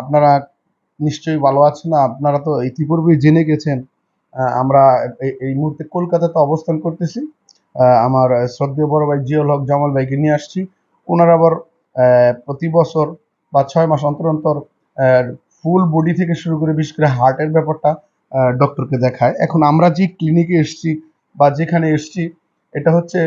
আপনারা নিশ্চয়ই ভালো আছেন। আপনারা তো ইতিপূর্বেই জেনে গেছেন আমরা এই- এই মুহূর্তে কলকাতাতে অবস্থান করতেছি। আমার শ্রদ্ধেয় বড় ভাই জিয়ল হক জামাল ভাইকে নিয়ে আসছি। ওনারা আবার প্রতি বছর বা ছয় মাস অন্তর অন্তর ফুল বডি থেকে শুরু করে বিশেষ করে হার্টের ব্যাপারটা ডক্টরকে দেখায়। এখন আমরা যে ক্লিনিকে এসছি বা যেখানে এসছি, এটা হচ্ছে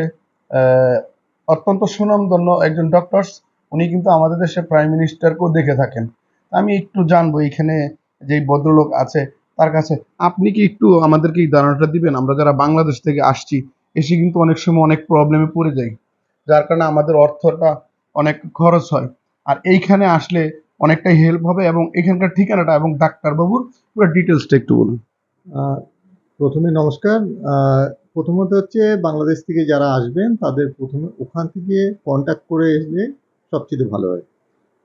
অত্যন্ত সুনামধন্য একজন ডক্টরস উনি কিন্তু আমাদের দেশের প্রাইম মিনিস্টারকেও দেখে থাকেন। আমি একটু জানব এখানে যে ভদ্রলোক আছে তার কাছে আপনি কি একটু আমাদেরকে এই ধারণাটা দিবেন? আমরা যারা বাংলাদেশ থেকে আসছি এসে কিন্তু অনেক সময় অনেক প্রবলেমে পড়ে যাই। যার কারণে আমাদের অর্থটা অনেক খরচ হয়। আর এইখানে আসলে অনেকটাই হেল্প হবে এবং এখানকার ঠিকানাটা এবং ডাক্তারবাবুর পুরো ডিটেলসটা একটু বলুন। প্রথমে নমস্কার। প্রথমত হচ্ছে বাংলাদেশ থেকে যারা আসবেন তাদের প্রথমে ওখান থেকে কন্ট্যাক্ট করে এসলে সবচেয়ে ভালো হয়।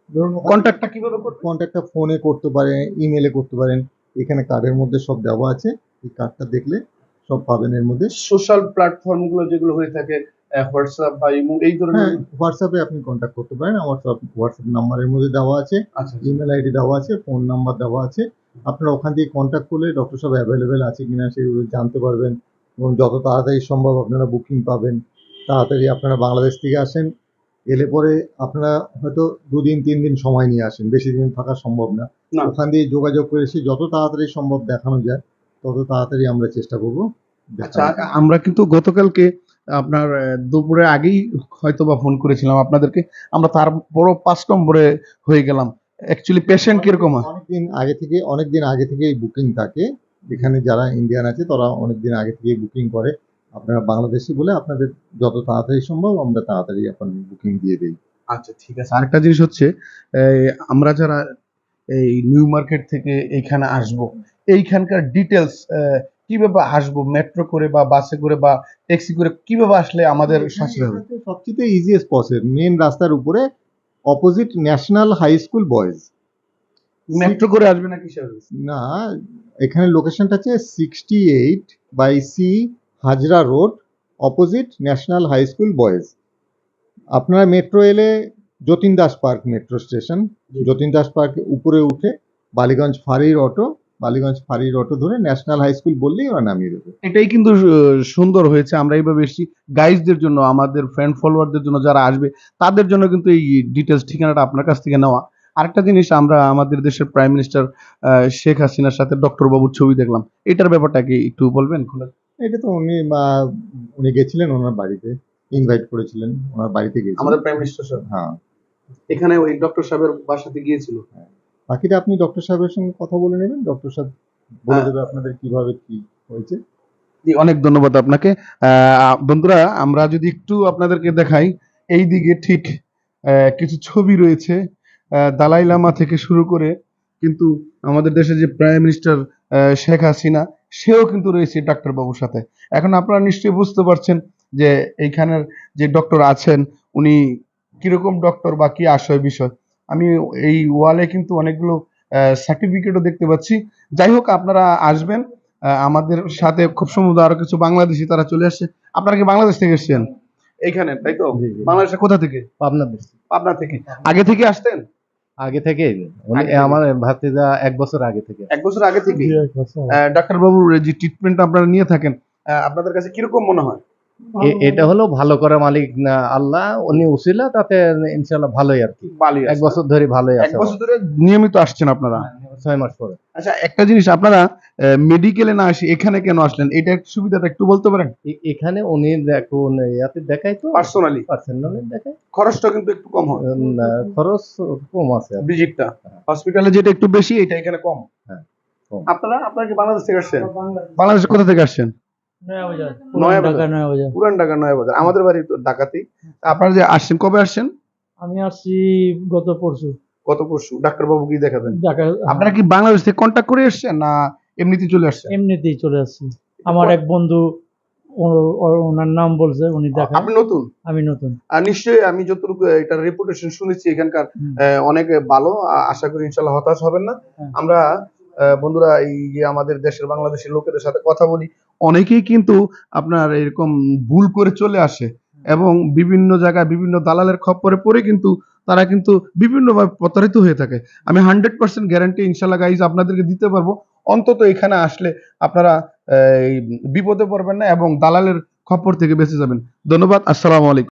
ধরুন কন্ট্যাক্টটা কীভাবে কন্ট্যাক্টটা ফোনে করতে পারেন ইমেলে করতে পারেন এখানে কার্ডের মধ্যে সব দেওয়া আছে। এই কার্ডটা দেখলে সব পাবেন এর মধ্যে। সোশ্যাল প্ল্যাটফর্মগুলো যেগুলো হয়ে থাকে হোয়াটসঅ্যাপ বা ইমো এই ধরনের হ্যাঁ হোয়াটসঅ্যাপে আপনি কন্ট্যাক্ট করতে পারেন। আমার সব হোয়াটসঅ্যাপ নাম্বারের মধ্যে দেওয়া আছে। আচ্ছা ইমেল আইডি দেওয়া আছে ফোন নাম্বার দেওয়া আছে। আপনারা ওখান থেকে কন্ট্যাক্ট করলে ডক্টর সাহেব অ্যাভেলেবেল আছে কিনা সেগুলো জানতে পারবেন। এবং যত তাড়াতাড়ি সম্ভব আপনারা বুকিং পাবেন। তাড়াতাড়ি আপনারা বাংলাদেশ থেকে আসেন। এলে পরে আপনারা হয়তো দুদিন তিন দিন সময় নিয়ে আসেন। বেশি দিন থাকা সম্ভব না। ওখান দিয়ে যোগাযোগ করে এসে যত তাড়াতাড়ি সম্ভব দেখানো যায় তত তাড়াতাড়ি আমরা চেষ্টা করব আচ্ছা আমরা কিন্তু গতকালকে আপনার দুপুরে আগেই হয়তো বা ফোন করেছিলাম আপনাদেরকে। আমরা তার তারপরও পাঁচ নম্বরে হয়ে গেলাম। অ্যাকচুয়ালি পেশেন্ট কীরকম? অনেকদিন আগে থেকে অনেকদিন আগে থেকেই বুকিং থাকে। এখানে যারা ইন্ডিয়ান আছে তারা অনেকদিন আগে থেকেই বুকিং করে। আপনারা বাংলাদেশি বলে আপনাদের যত তাড়াতাড়ি সম্ভব আমরা তাড়াতাড়ি আপনার বুকিং দিয়ে দিই। আচ্ছা ঠিক আছে। আরেকটা জিনিস হচ্ছে আমরা যারা এই নিউ মার্কেট থেকে এইখানে আসব এইখানকার ডিটেলস কীভাবে আসব মেট্রো করে বা বাসে করে বা ট্যাক্সি করে কীভাবে আসলে আমাদের সাশ্রয় হবে? সবচেয়ে ইজিয়েস্ট পসিবল মেন রাস্তার উপরে opposite national high school boys metro করে আসবে না কিসে না এখানে লোকেশনটা হচ্ছে sixty eight by C Hazra road opposite national high school boys আপনারা মেট্রো এলে Jatin Das park metro station Jatin Das park উপরে উঠে বালিগঞ্জ ফাঁড়ির অটো বালিগঞ্জ ফাঁড়ির অটো ধরে ন্যাশনাল হাই স্কুল বললেই ওরা নামিয়ে দেবে। এটাই কিন্তু সুন্দর হয়েছে। আমরা এইভাবে এসেছি। গাইজদের জন্য আমাদের ফ্রেন্ড ফলোয়ারদের জন্য যারা আসবে তাদের জন্য কিন্তু এই ডিটেলস ঠিকানাটা আপনার কাছ থেকে নেওয়া। আরেকটা জিনিস আমরা আমাদের দেশের প্রাইম মিনিস্টার শেখ হাসিনার সাথে ডক্টর বাবুর ছবি দেখলাম। এটার ব্যাপারটা কি একটু বলবেন খুলে। এটা তো উনি আহ, উনি গেছিলেন ওনার বাড়িতে ইনভাইট করেছিলেন ওনার বাড়িতে গেছিলেন। আমাদের প্রাইম মিনিস্টার স্যার। হ্যাঁ। এখানে ওই ডক্টর সাহেবের বাসাতে গিয়েছিল। বাকিটা আপনি ডক্টর সাহেবের সঙ্গে কথা বলে নেবেন ডক্টর সাহেব বলে হ্যাঁ। দেবে আপনাদের কীভাবে কি হয়েছে। জি অনেক ধন্যবাদ আপনাকে। আহ, বন্ধুরা আমরা যদি একটু আপনাদেরকে দেখাই এই দিকে ঠিক আহ, কিছু ছবি রয়েছে দালাই লামা থেকে শুরু করে কিন্তু আমাদের দেশের যে প্রাইম মিনিস্টার শেখ হাসিনা সেও কিন্তু রয়েছে ডাক্তার বাবুর সাথে। এখন আপনারা নিশ্চয়ই বুঝতে পারছেন যে এইখানের যে ডক্টর আছেন উনি কীরকম ডক্টর বা কি আশয় বিষয়। আমি এই ওয়ালে কিন্তু অনেকগুলো সার্টিফিকেটও দেখতে পাচ্ছি। যাই হোক আপনারা আসবেন। আমাদের সাথে খুব সম্ভবত আরও কিছু বাংলাদেশি তারা চলে আসছে। আপনারা কি বাংলাদেশ থেকে এসেছেন? এইখানে তাই তো। বাংলাদেশের কোথা থেকে? পাবনা পাবনা থেকে। আগে থেকে আসতেন? আগে থেকে? আগে থেকে। আমার ভাতিজা এক বছর আগে থেকে। এক বছর আগে থেকে? ডাক্তার বাবুর যে ট্রিটমেন্ট আপনারা নিয়ে থাকেন আহ, আপনাদের কাছে কীরকম মনে হয়? এটা হলো ভালো করে মালিক না আল্লাহ উনি উসিলা তাতে ইনশাল্লাহ ভালোই আর কি। এক বছর ধরে ভালোই আছে। এক বছর ধরে নিয়মিত আসছেন আপনারা? ছয় মাস পরে। আচ্ছা একটা জিনিস আপনারা মেডিকেলে না আসি এখানে কেন আসলেন? এটা একটু সুবিধাটা একটু বলতে পারেন? এখানে উনি দেখুন ইয়াতে দেখাই তো। পার্সোনালি পার্সোনালি দেখাই খরচটা কিন্তু একটু কম হয়। আহ, খরচ কম আছে। ভিজিটটা হসপিটালে যেটা একটু বেশি এটা এখানে কম। হ্যাঁ, আপনারা আপনারা কি বাংলাদেশ থেকে আসছেন? বাংলাদেশ কোথা থেকে আসছেন? নয়াবাজার নয়াবাজার। ঢাকা নয়াবাজার পুরান ঢাকা নয় বাজার। আমাদের বাড়ি তো ঢাকাতে আপনারা যে আসছেন কবে আসছেন? আমি আসছি গত পরশু। গত পরশু। ডাক্তার কি দেখাবেন? আপনারা কি বাংলাদেশ থেকে কন্ট্যাক্ট করে এসছেন না এমনিতে চলে আসছেন? এমনিতেই চলে আসছি। আমার এক বন্ধু ওনার নাম বলছে উনি দেখা আপনি নতুন? আমি নতুন। আর নিশ্চয়ই আমি যতটুকু এটার রেপুটেশন শুনেছি এখানকার অনেক ভালো। আশা করি ইনশাল্লাহ হতাশ হবেন না। হ্যাঁ। আমরা বন্ধুরা, এই যে আমাদের দেশের বাংলাদেশের লোকেদের সাথে কথা বলি, অনেকেই কিন্তু আপনার এরকম ভুল করে চলে আসে এবং বিভিন্ন জায়গায় বিভিন্ন দালালের খপ্পরে পড়ে কিন্তু তারা কিন্তু বিভিন্নভাবে প্রতারিত হয়ে থাকে। আমি হান্ড্রেড পার্সেন্ট গ্যারান্টি ইনশাল্লাহ গাইজ আপনাদেরকে দিতে পারব। অন্তত এখানে আসলে আপনারা বিপদে পড়বেন না এবং দালালের খপ্পর থেকে বেঁচে যাবেন। ধন্যবাদ, আসসালামু আলাইকুম।